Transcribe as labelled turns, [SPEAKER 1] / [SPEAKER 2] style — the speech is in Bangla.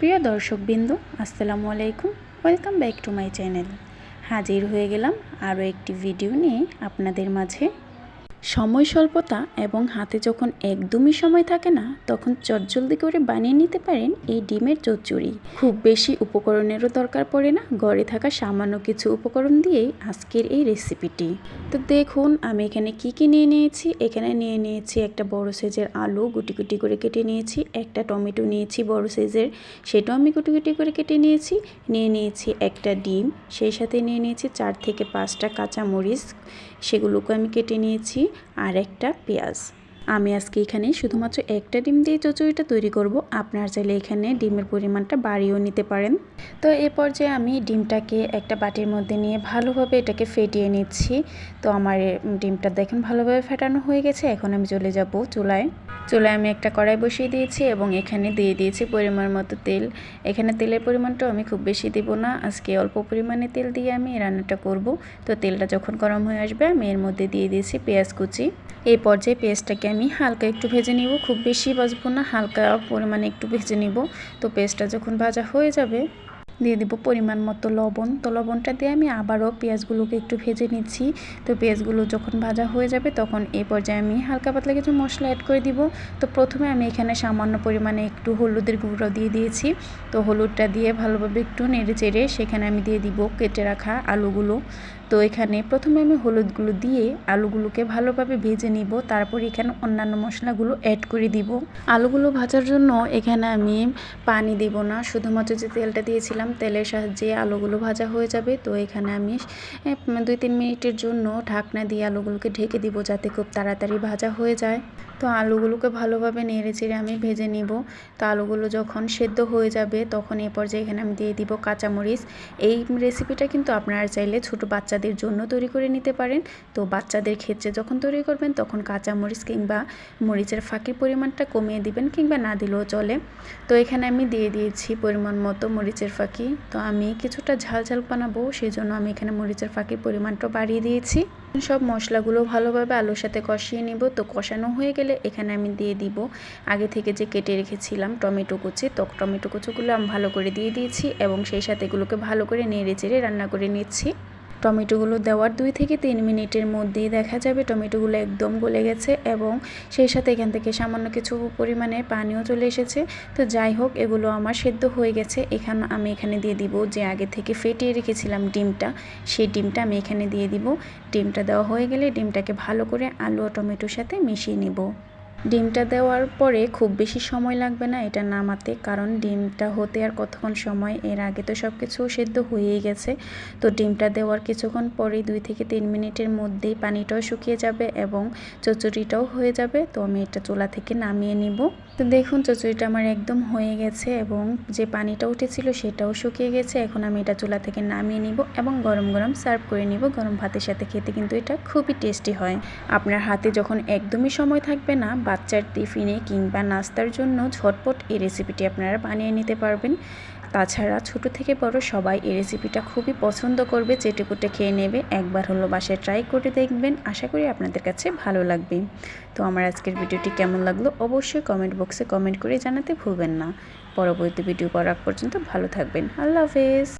[SPEAKER 1] প্রিয় দর্শকবৃন্দ, আসসালামু আলাইকুম। Welcome back to my channel হাজির হয়ে গেলাম আরও একটি ভিডিও নিয়ে আপনাদের মাঝে। সময় স্বল্পতা এবং হাতে যখন একদমই সময় থাকে না, তখন চটজলদি করে বানিয়ে নিতে পারেন এই ডিমের চচ্চড়ি। খুব বেশি উপকরণেরও দরকার পড়ে না, ঘরে থাকা সামান্য কিছু উপকরণ দিয়েই আজকের এই রেসিপিটি। তো দেখুন, আমি এখানে কি কি নিয়ে নিয়েছি। এখানে নিয়ে নিয়েছি একটা বড় সাইজের আলু, গুটি গুটি করে কেটে নিয়েছি। একটা টমেটো নিয়েছি বড় সাইজের, সেটাও আমি গুটি গুটি করে কেটে নিয়েছি। নিয়ে নিয়েছি একটা ডিম, সেই সাথে নিয়ে নিয়েছি চার থেকে পাঁচটা কাঁচামরিচ সেগুলোকে আমি কেটে নিয়েছি। আর একটা পেঁয়াজ। আমি আজকে এখানে শুধুমাত্র একটা ডিম দিয়ে চচড়িটা তৈরি করব। আপনারা চাইলে এখানে ডিমের পরিমাণটা বাড়িয়েও নিতে পারেন। তো এ পর্যায়ে আমি ডিমটাকে একটা বাটির মধ্যে নিয়ে ভালোভাবে এটাকে ফেটিয়ে নিচ্ছি। তো আমার ডিমটা দেখেন ভালোভাবে ফেটানো হয়ে গেছে। এখন আমি চলে যাব চুলায়। চুলায় আমি একটা কড়াই বসিয়ে দিয়েছি এবং এখানে দিয়ে দিয়েছি পরিমাণ মতো তেল। এখানে তেলের পরিমাণটাও আমি খুব বেশি দেবো না। আজকে অল্প পরিমাণে তেল দিয়ে আমি রান্নাটা করব। তো তেলটা যখন গরম হয়ে আসবে আমি এর মধ্যে দিয়ে দিয়েছি পেঁয়াজ কুচি। এই পর্যায়ে পেঁয়াজটাকে আমি হালকা একটু ভেজে নিব, খুব বেশি বাজবো না, হালকা পরিমাণে একটু ভেজে নিব। তো পেস্টটা যখন ভাজা হয়ে যাবে দিয়ে দিব পরিমাণ মতো লবণ। তো লবণটা দিয়ে আমি আবারও পেঁয়াজগুলোকে একটু ভেজে নিচ্ছি। তো পেঁয়াজগুলো যখন ভাজা হয়ে যাবে তখন এই পর্যায়ে আমি হালকা পাতলা কিছু মশলা অ্যাড করে দিব। তো প্রথমে আমি এখানে সামান্য পরিমাণে একটু হলুদের গুঁড়ো দিয়ে দিয়েছি। তো হলুদটা দিয়ে ভালোভাবে একটু নেড়ে চেড়ে সেখানে আমি দিয়ে দিব কেটে রাখা আলুগুলো। তো এখানে প্রথমে আমি হলুদগুলো দিয়ে আলুগুলোকে ভালোভাবে ভেজে নিব। তারপর এখানে অন্যান্য মশলাগুলো অ্যাড করে দিব। আলুগুলো ভাজার জন্য এখানে আমি পানি দেব না। শুধুমাত্র যে তেলটা দিয়েছিলাম তেলের সাহায্যে আলুগুলো ভাজা হয়ে যাবে। তো এখানে আমি দুই তিন মিনিটের জন্য ঢাকনা দিয়ে আলুগুলোকে ঢেকে দিব যাতে খুব তাড়াতাড়ি ভাজা হয়ে যায়। তো আলুগুলোকে ভালোভাবে নেড়ে চেড়ে আমি ভেজে নিব। তো আলুগুলো যখন সেদ্ধ হয়ে যাবে, তখন এ পর্যায়ে এখানে আমি দিয়ে দিব কাঁচামরিচ। এই রেসিপিটা কিন্তু আপনারা চাইলে ছোট বাচ্চাদের জন্য তৈরি করে নিতে পারেন। তো বাচ্চাদের ক্ষেত্রে যখন তৈরি করবেন, তখন কাঁচামরিচ কিংবা মরিচের ফাঁকির পরিমাণটা কমিয়ে দিবেন কিংবা না দিলেও চলে। তো এখানে আমি দিয়ে দিয়েছি পরিমাণ মতো মরিচের ফাঁকি তো আমি কিছুটা ঝাল ঝাল বানাবো সেই জন্য আমি এখানে মরিচের ফাঁকির পরিমাণটা বাড়িয়ে দিয়েছি। সব মশলাগুলো ভালোভাবে আলুর সাথে কষিয়ে নিব, তো কষানো হয়ে গেলে এখানে আমি দিয়ে দিব, আগে থেকে যে কেটে রেখেছিলাম টমেটো কুচি, তো টমেটো কুচিগুলো আমি ভালো করে দিয়ে দিয়েছি এবং সেই সাথে এগুলোকে ভালো করে নেড়ে চেড়ে রান্না করে নিচ্ছি। টমেটোগুলো দেওয়ার দুই থেকে তিন মিনিটের মধ্যেই দেখা যাবে টমেটোগুলো একদম গলে গেছে এবং সেই সাথে এখান থেকে সামান্য কিছু পরিমাণে পানিও চলে এসেছে। তো যাই হোক, এগুলো আমার সেদ্ধ হয়ে গেছে। এখানে আমি এখানে দিয়ে দিব যে আগে থেকে ফেটিয়ে রেখেছিলাম ডিমটা, সেই ডিমটা আমি এখানে দিয়ে দিব। ডিমটা দেওয়া হয়ে গেলে ডিমটাকে ভালো করে আলু ও টমেটোর সাথে মিশিয়ে নিব। ডিমটা দেওয়ার পরে খুব বেশি সময় লাগবে না এটা নামাতে, কারণ ডিমটা হতে আর কতক্ষণ সময়? এর আগে তো সব কিছু সেদ্ধ হয়েই গেছে। তো ডিমটা দেওয়ার কিছুক্ষণ পরেই দুই থেকে তিন মিনিটের মধ্যেই পানিটাও শুকিয়ে যাবে এবং চচড়িটাও হয়ে যাবে। তো আমি এটা চুলা থেকে নামিয়ে নিব। তো দেখুন চচড়িটা আমার একদম হয়ে গেছে এবং যে পানিটা উঠেছিল সেটাও শুকিয়ে গেছে। এখন আমি এটা চুলা থেকে নামিয়ে নিব এবং গরম গরম সার্ভ করে নিব। গরম ভাতের সাথে খেতে কিন্তু এটা খুবই টেস্টি হয়। আপনার হাতে যখন একদমই সময় থাকবে না বাচ্চার টিফিনে কিংবা নাস্তার জন্য ঝটপট এই রেসিপিটি আপনারা বানিয়ে নিতে পারবেন। তাছাড়া ছোট থেকে বড় সবাই এই রেসিপিটা খুবই পছন্দ করবে চেটেপুটে খেয়ে নেবে একবার হলো বাসায় ট্রাই করে দেখবেন। আশা করি আপনাদের কাছে ভালো লাগবে। তো আমার আজকের ভিডিওটি কেমন লাগল অবশ্যই কমেন্ট বক্সে কমেন্ট করে জানাতে ভুলবেন না। পরবর্তী ভিডিও করার পর্যন্ত ভালো থাকবেন। আল্লাহ হাফেজ।